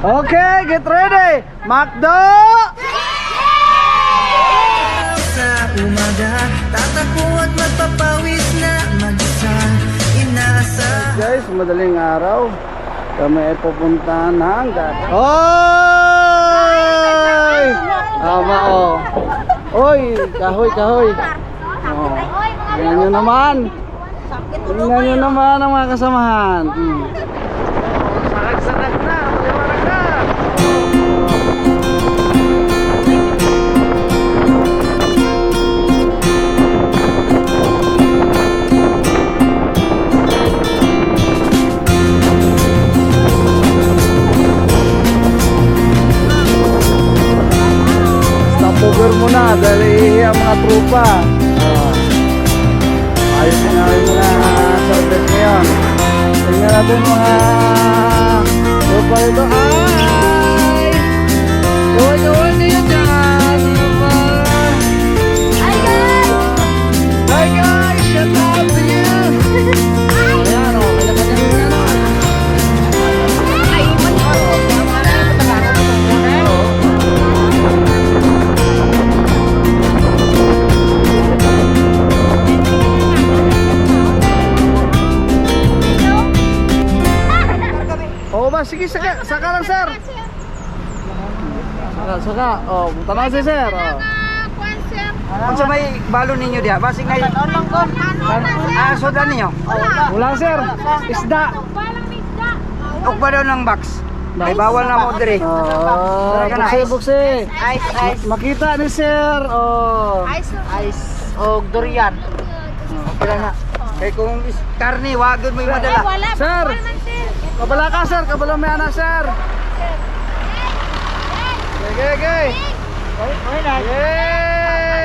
Okay, get ready. Macdo! Sa umaga, tatakbo at magpapawis na mag-isa Inaasa Guys, madaling araw. Kami ay pupunta ng dagat. Oy! Tama oh. Oy, kahoy, kahoy. Oh. Tingnan nyo naman. Tingnan nyo naman ang mga kasamahan. Hmm. Sarag-sarag na. Stopover muna iihi ang mga trupa. Oh. Ayos na namin mga service ngayon. Tingnan natin mga ito. Hi! Gawin gawin Saka, saka. Oh, punta na si sir. Oh. Kung sa may balo ninyo diha, basig na yun Ah, soda ninyo Wala sir. Isda. Ukba daw ng box May bawal na mo dire Oh, na, buksi, ice. buksi. Ice, ice Makita ni sir. Oh. Ice o durian Kaya na Kaya kung is- karne, wagod mo yung madala Sir. Kabala ka sir. Kabala may anak sir. Okay, okay. Yay!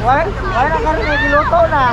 Why? Why na karne, giluto na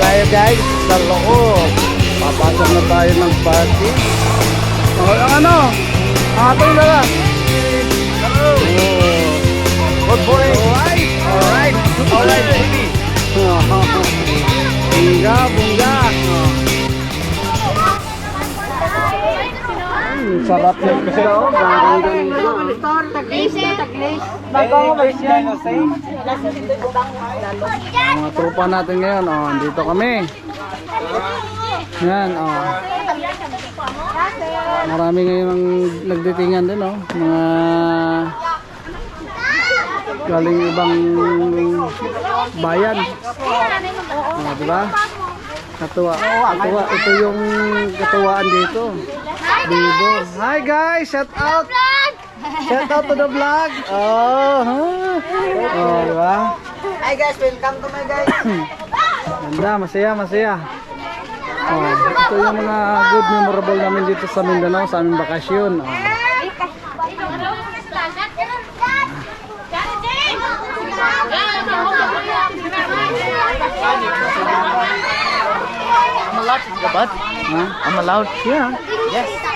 tayo guys, sa loob. Papasok na tayo ng party. Oh, ang ano? Ang atong dala. Hello. Oh. Good boy. Alright. Alright. Alright baby. Bungga. Hmm, sarap yung kasi oh. Ang ganito. Mga tropa natin ngayon, oh, dito kami. Yan, oh. Marami ngayon ang nagditingan din, oh. Mga galing ibang bayan. Oh, di ba? Katuwa. Katuwa. Ito yung katuwaan dito. Bibo. Hi guys, shout out. Shout out to the vlog. Oh, huh? Oh, di ba? Hi guys, welcome to my guys Ganda, masaya, masaya. Oh, ito yung mga good memorable namin dito sa Mindanao, sa aming bakasyon. Oh. Ha? I'm allowed Yeah. Yes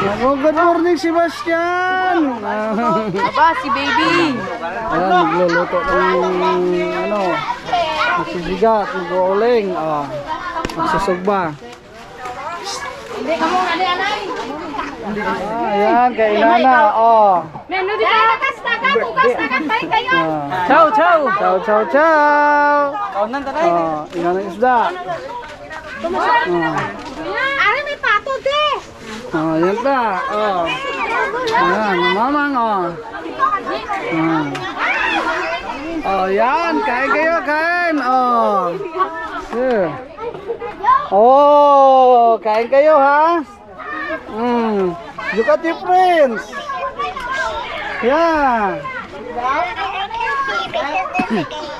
Oh, good morning, Sebastian. Ah, Aba, si baby. Ayan, nagluluto ng ano, magsisigat, mag-uuling, oh, magsusugba. Ah, Ayan, kay Nana. Oh. Menu di ka. Bukas na ka, bukas na ka. Balik kayo. Ah. Chow, chow. Ciao, ciao, ciao. Kaunan tanay. Oh, ina ng isda. Ari, may pato, de. Oh, yan pa. Oh. Ayan, mamang, oh. Ah. Oh, yan. Kain kayo, kain. Oh. Yeah. Oh, kain kayo, ha? Mm. Look at your friends. Yeah.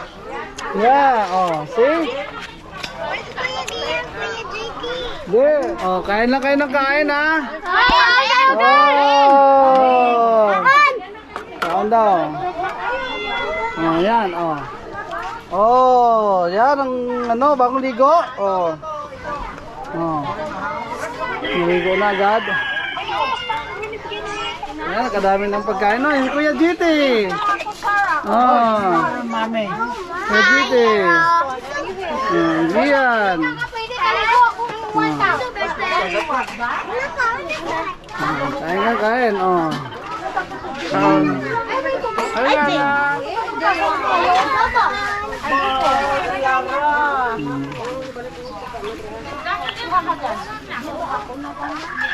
Yeah, oh, see? Yeah. Oh, kain lang kayo ng kain, ha? Ay, ay, ay, Oh! Kain daw. Oh, yan, oh. Oh, yan ang ano, bagong ligo. Oh. Oh. Naligo na agad. Yan, kadami ng pagkain. No, yung Kuya GT. Oh. Mami. Kuya GT. Yan, Gian. Oh, Kain ka, kain. Oh. Um, Ayan na. Handa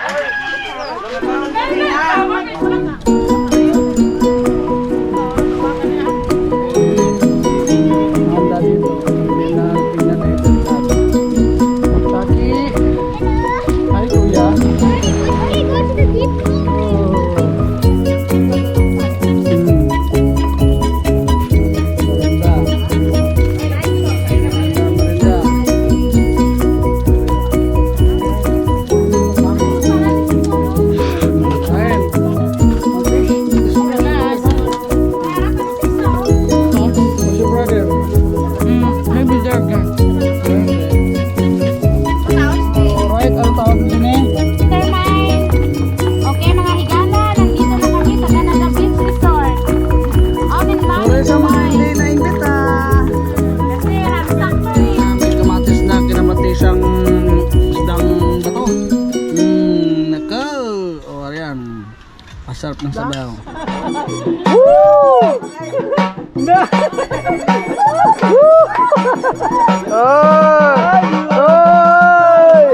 Oy! Oy!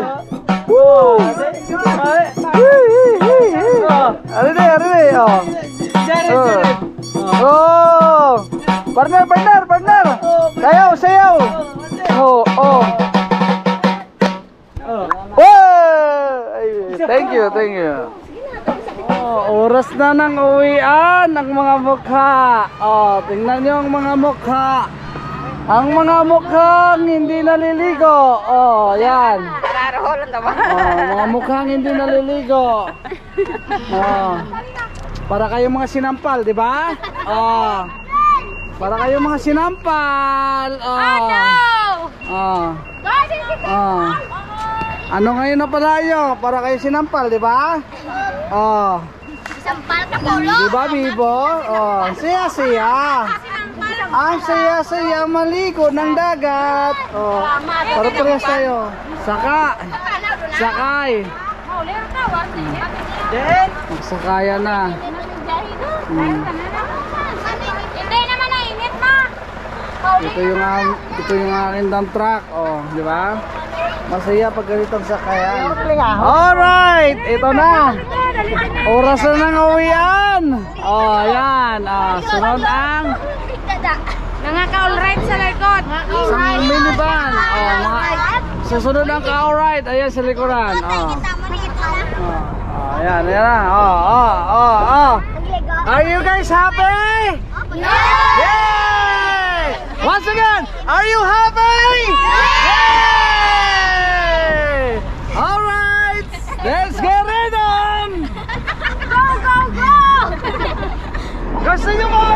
Woo! Ari deh, ari deh. Oh. Oh. Oh. Partner, partner, partner. Sayaw, sayaw. Oh, oh. Oh. Ay, Thank you, thank you. Oh, oras na ng uwian ng mga mukha. Oh, tingnan niyo ang mga mukha. Ang mga mukhang hindi naliligo. Oh, yan. Oh, mga mukhang hindi naliligo. Oh. Para kayong mga sinampal, di ba? Oh. Para kayong mga sinampal. Oh. Oh. Oh. Ano ngayon na palayo? Para kayo sinampal, di ba? Oh. Sampal ka polo. Di ba, Bibo? Oh, siya siya. Ang saya saya maligo ng dagat. Oh. Para parehas tayo. Saka. Sakay. Then, Magsakaya na. Hmm. Ito yung ito yung aking dump truck, oh, di ba? Masaya pag ganitong sakayan. Alright, ito na. Oras na ng uwian. Oh, yan. Ah, sunod ang ka-alright sa likod. isang minivan. Oh, mga susunod ang ka-alright. Ayan sa likuran. Oh. Oh, ayan, ayan na. Oh, oh, oh, oh. Are you guys happy? Yay! Once again, are you happy? Yay! All right, let's get it on. Go, go, go! Gusto niyo mga